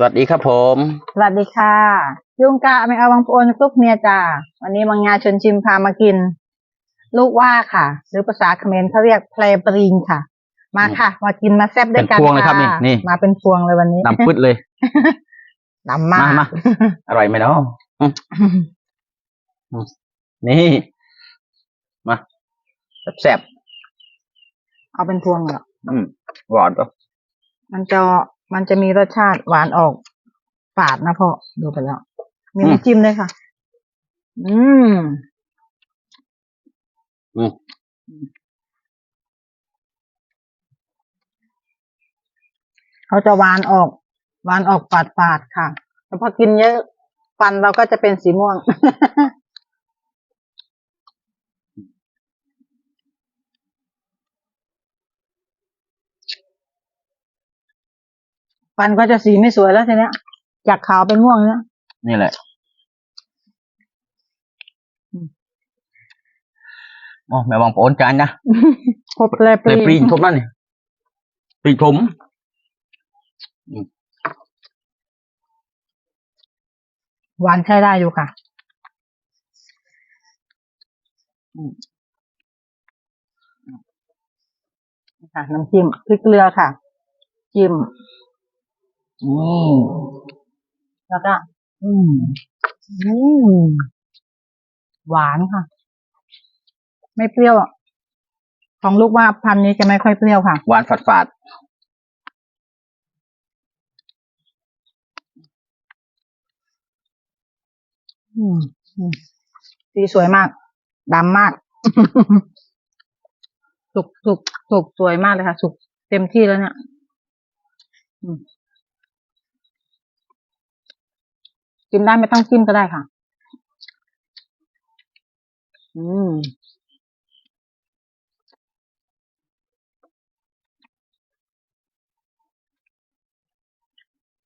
สวัสดีครับผม สวัสดีค่ะ ยุงกะไม่เอาบางโอนทุกเมียจ้าวันนี้มังงาชวนชิมพามากิน ลูกว่าค่ะ หรือภาษาเขมรเขาเรียกเพลปริงค่ะ มาค่ะ มากินมาแซ่บด้วยกันเป็นพวงเลยครับนี่นี่ มาเป็นพวงเลยวันนี้ดำปึ๊ดเลยดำมากมามาอร่อยไหมเนาะอืมอืมนี่มาแซ่บเอาเป็นพวงเหรอๆอืมหวานก็มันจะ มันจะมีรสชาติหวานออกฝาดนะพ่อดูไปแล้ว มีน้ำจิ้มด้วยค่ะ อืมอืมเขาจะหวานออกหวานออกฝาดฝาดค่ะแต่พอกินเยอะฟันเราก็จะเป็นสีม่วง ฟันก็จะสีไม่สวยแล้วทีเนี้ยจากขาวเป็นม่วงเนี้ยนี่แหละอืมอ๋อแม่บองโอนจานนะครบเลยปเลยปรีรีงทุบนั่นนี่ปรีงผมหวานใช้ได้อยู่ค่ะอืมนี่ค่ะน้ำจิ้มพริกเกลือค่ะ จิ้ม นี่แล้วก็ อืมอืมหวานค่ะ ไม่เปรี้ยวอะของลูกว่าพันธุ์นี้จะไม่ค่อยเปรี้ยวค่ะ หวานฝาดฝาดอืมอืมสีสวยมากดำมาก สุกสุกสุกสวยมากเลยค่ะ สุกเต็มที่แล้วเนี่ยอืม กินได้ไม่ต้องจิ้มก็ได้ค่ะ อืม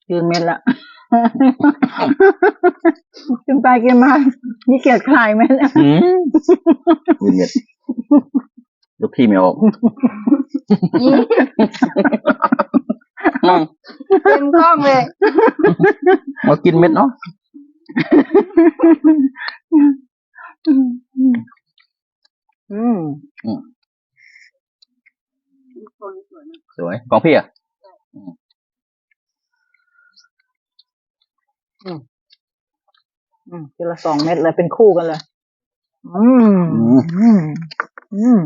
กินเม็ดละกินไปกินมานี่เกียดคลายเม็ดละๆอืมยืนเม็ดลูกพี่ไม่ออกอืมเต็มกล้องเลย มากินเม็ดเนาะ อืมสวยของพี่อะอืมทีละสองเม็ดเลยเป็นคู่กันเลย อืม อืม อืม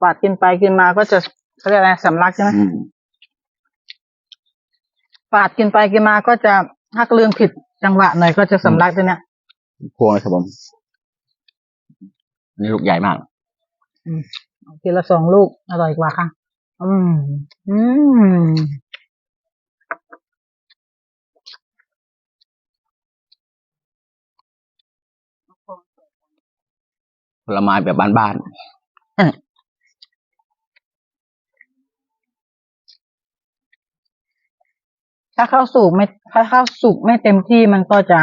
ปาดกินไปกินมาก็จะเขาเรียกอะไรสำลักใช่ไหม ปาดกินไปกินมาก็จะถ้าลืมผิดจังหวะหน่อยก็จะสำลักด้วยเนี่ยพวงเลยครับผมอันนี่ลูกใหญ่มากเอาทีละสองลูกอร่อยกว่าค่ะ อืม อืมผลไม้แบบบ้าน ถ้าข้าวสุกไม่ถ้าข้าวสุกไม่เต็มที่มันก็จะ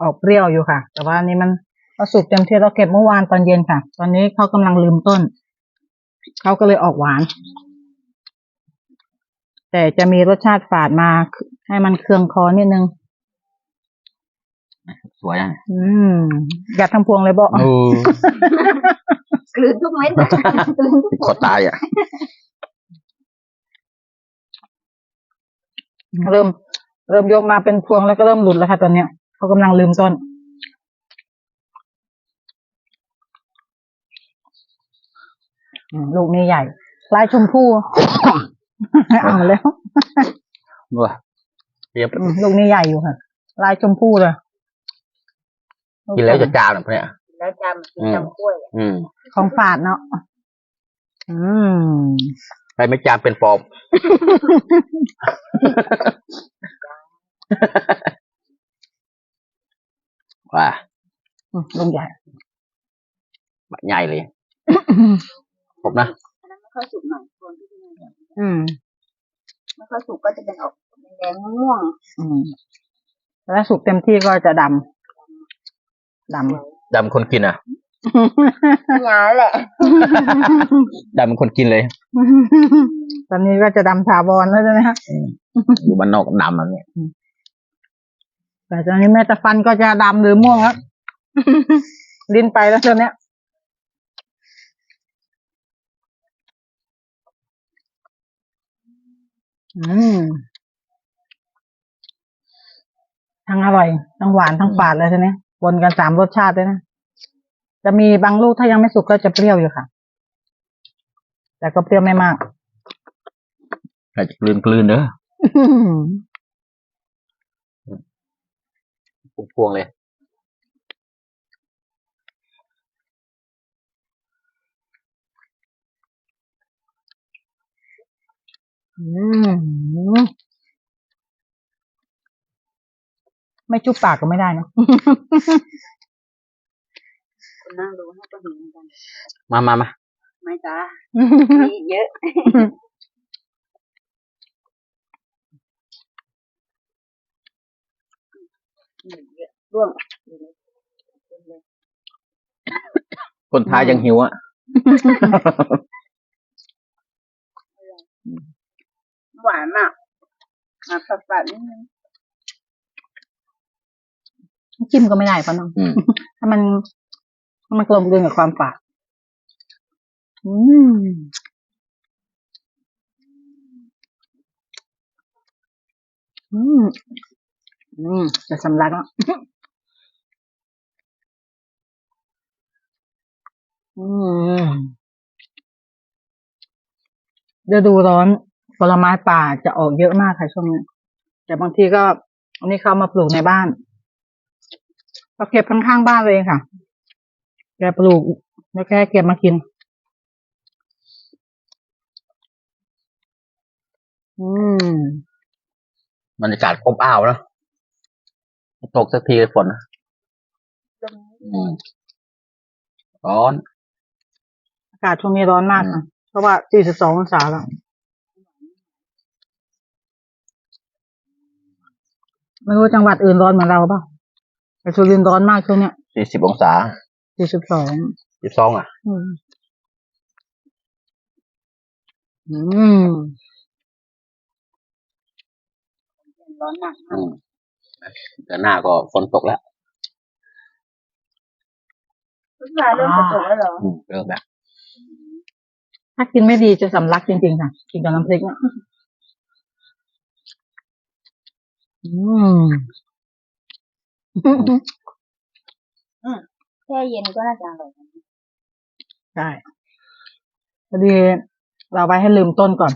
ออกเปรี้ยวอยู่ค่ะ แต่ว่าอันนี้มันข้าวสุกเต็มที่เราเก็บเมื่อวานตอนเย็นค่ะ ตอนนี้เขากำลังลืมต้นเขาก็เลยออกหวาน แต่จะมีรสชาติฝาดมาให้มันเคืองคอนิดนึงๆสวยอะอืมอยากทำพวงเลยบอกโอ้กลืนทุกเม็ดอะกลืนทุกขอตายอะ เริ่ม เริ่มยกมาเป็นพวงแล้วก็เริ่มหลุดแล้วค่ะตอนเนี้ยเขากำลังลืมต้นอืมลูกนี้ใหญ่ ลายชมพูเอาแล้วว้าเรียบอืมลูกนี้ใหญ่อยู่ค่ะ ลายชมพูเลยกินแล้วจะจามแบบเนี้ยแล้วจำกินจำกล้วยอะอืม ของฝาดเนาะอืม ใครไม่จามเป็นปอบ ว่าอืมลูกใหญ่บะใหญ่เลยผมนะอันนั้นไม่ค่อยสุกหน่อยคนที่เป็นแดงอืมไม่ค่อยสุกก็จะเป็นออกแดงๆม่วง อืมแล้วสุกเต็มที่ก็จะดำดำดำคนกินอะๆหยาแหละดำเป็นคนกินเลยตอนนี้ก็จะดำถาวรแล้วใช่ไหมฮะอยู่บ้านนอกดำแบบนี้แต่ตอนนี้แม้แต่ฟันก็จะดำหรือม่วงแล้วลิ้นไปแล้วตอนเนี้ยอืมทั้งอร่อย ทั้งหวาน ทั้งฝาดเลยใช่ไหมบนกันสามรสชาติเลยนะ จะมีบางลูกถ้ายังไม่สุกก็จะเปรี้ยวอยู่ค่ะ แต่ก็เปรี้ยวไม่มากอาจจะกลืนกลืนๆเด้อพวงๆเลยอืมไม่จุบปากก็ไม่ได้นะคนนั่งดูให้ก็เห็นเหมือนกัน มามามาไม่ จ้ามีอีกเยอะมีอีกเยอะ ร่วงคนท้ายยังหิวอะหวานมากมาฝาดๆนิดนึงจิ้มก็ไม่ได้ปะน้องอืมถ้ามันถ้ามันกลมกลืนกับความฝาด อืมอืมอืมจะสำลักแล้วอืมฤดูร้อนผลไม้ป่าจะออกเยอะมากค่ะช่วงนี้แต่บางทีก็อันนี้เขาเอามาปลูกในบ้านก็เก็บข้างๆบ้านเลยค่ะ แกปลูกแล้วแค่เก็บมากิน อืมบรรยากาศอบอ้าวแล้วตกสักทีเลยฝนนะตรงนี้อืมร้อน อากาศช่วงนี้ร้อนมากอืมค่ะเพราะว่า 42 องศาแล้ว ไม่รู้จังหวัดอื่นร้อนเหมือนเราเปล่าแต่สุรินทร์ร้อนมากช่วงเนี้ยสี่สิบองศา 42สิบสองอะ อืม อืม ร้อนหนักอืมเดือนหน้าก็ฝนตกแล้วทุกาเริ่มจะตกแล้วเหรออืมเริ่มแล้วถ้ากินไม่ดีจะสำลักจริงๆค่ะกินกับน้ำพริกเนี่ยอืมแช่เย็นก็น่าจะอร่อยนะใช่พอดีเราไว้ให้ลืมต้นก่อน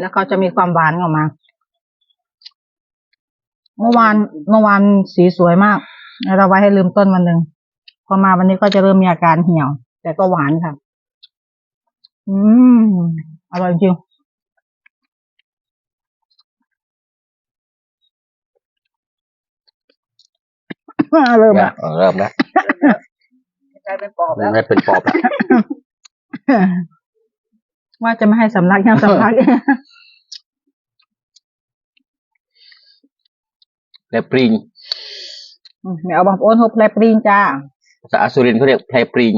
แล้วเขาจะมีความหวานออกมา เมื่อวานเมื่อวานสีสวยมากแล้วเราไว้ให้ลืมต้นวันหนึ่งพอมาวันนี้ก็จะเริ่มมีอาการเหี่ยว แต่ก็หวานค่ะ อืมอร่อยจริงเริ่มเนี่ละยเออเริ่มแล้วกลายเป็นปอบแล้วไม่เป็นปอบแล้วว่าจะไม่ให้สำลักยังสำลัก และปริงอืมเดี๋ยวเอาบางโอนหกแลปรีนจ้าภาษาสุรินทร์เขาเรียกแพรปริง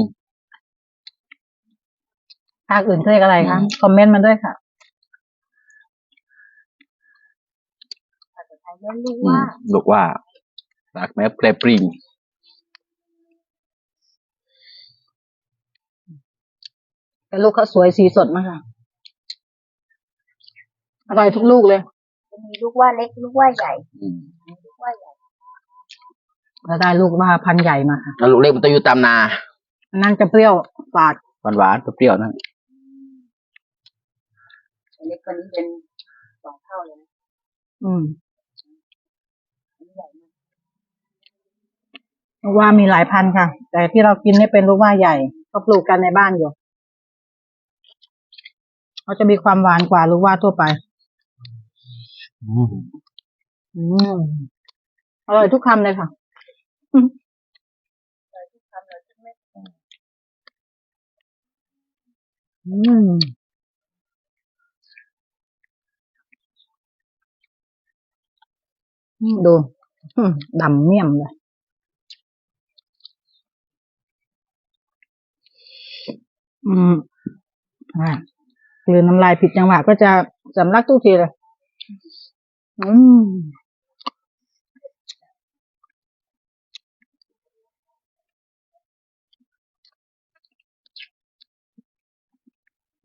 ภาคอื่นเขาเรียกอะไรคะอืมคอมเมนต์มาด้วยค่ะภาษาไทยเรียกลูกอืว่ามลูกว่ารักแม้แพรปริงแต่ลูกเขาสวยสีสดมากค่ะอร่อยทุกลูกเลยจะมีลูกว่าเล็กลูกว่าใหญ่อืมมีลูกว่าใหญ่ แล้วได้ลูกมาพันธุ์ใหญ่มาค่ะแล้วลูกเล็กมันต้องอยู่ตามนาอันนั่นจะเปรี้ยวฝาดหวานหวานๆเปรี้ยวๆนั่นแต่เล็กกว่านี้เป็นสองเท่าเลยนะอืมอันนี้ใหญ่มากลูกว่ามีหลายพันธุ์ค่ะ แต่ที่เรากินนี่เป็นลูกว่าใหญ่ก็ปลูกกันในบ้านอยู่เขาจะมีความหวานกว่าลูกว่าทั่วไป อืม อืมอร่อยทุกคำเลยค่ะ อืมดูดำเมี่ยมเลยอืมอ่าสีลืนน้ำลายผิดจังหวะก็จะสำลักทุกทีเลย อืม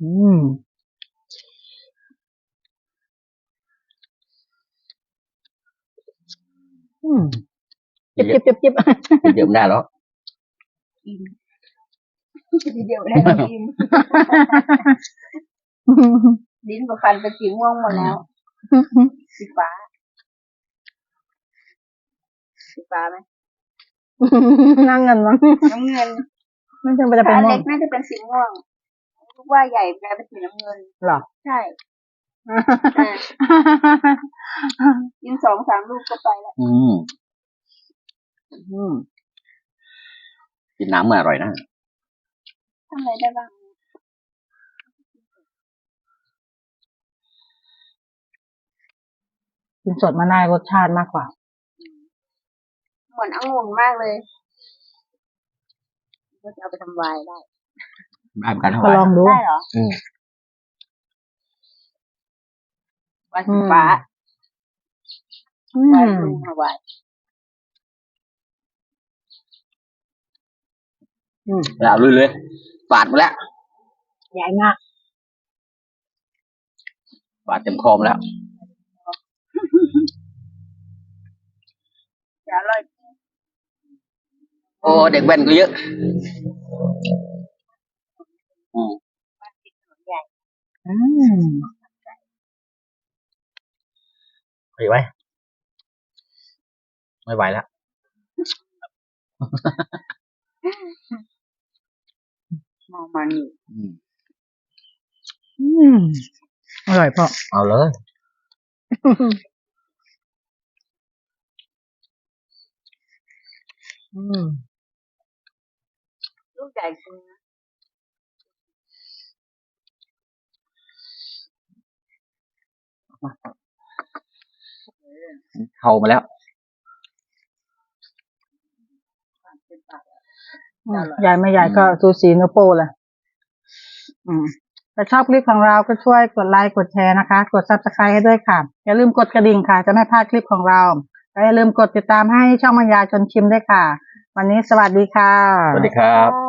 อืมอืมจิบจิบจิบจิบเดี๋ยวไม่ได้แล้วทีเดียวได้น้ำจิ้มลิ้นกับฟันเป็นสีม่วงหมดแล้วสีฟ้าสีฟ้าไหมนั่งเงินมั้งน้ำเงินไม่ใช่จะเป็ถ้านอันม่วเล็งกน่าจะเป็นสีม่วง ลูกว่าใหญ่กลายเป็นสีน้ำเงินเหรอใช่อ่ากินสองสามลูกก็ไปแล้วอืมอืมกินน้ำมันอร่อยนะทำอะไรได้บ้างกินสดมาได้รสชาติมากกว่า เหมือนองุ่นมากเลยก็จะเอาไปทำไวน์ได้ได้ เหมือนกันทั้งก็หลาลยองดูได้เหรออืมไวน์สีฟ้าอืไวมน์บลูฮาวายอืมแล้วลุยเลยปาดมาแล้วใหญ่มากปาดเต็มคอมแล้วจะอร่อยโอ้เด็กแว่นก็เยอะ อืมอืมไม่ไหวไม่ไหวแล้วมองมันอยู่อืมอืมอร่อยเพราะเอาเลยอืมลูกใหญ่จริ เข้ามาแล้วเป็นปากอืมใหญ่ไม่ใหญ่ก็ซูสีเนื้อโป้เลยอืมถ้าชอบคลิปของเราก็ช่วยกดไลค์กดแชร์นะคะ กด subscribe ให้ด้วยค่ะ อย่าลืมกดกระดิ่งค่ะ จะไม่พลาดคลิปของเราและอย่าลืมกดติดตามให้ช่องมัญญาชนชิมด้วยค่ะ วันนี้สวัสดีค่ะ สวัสดีครับใช่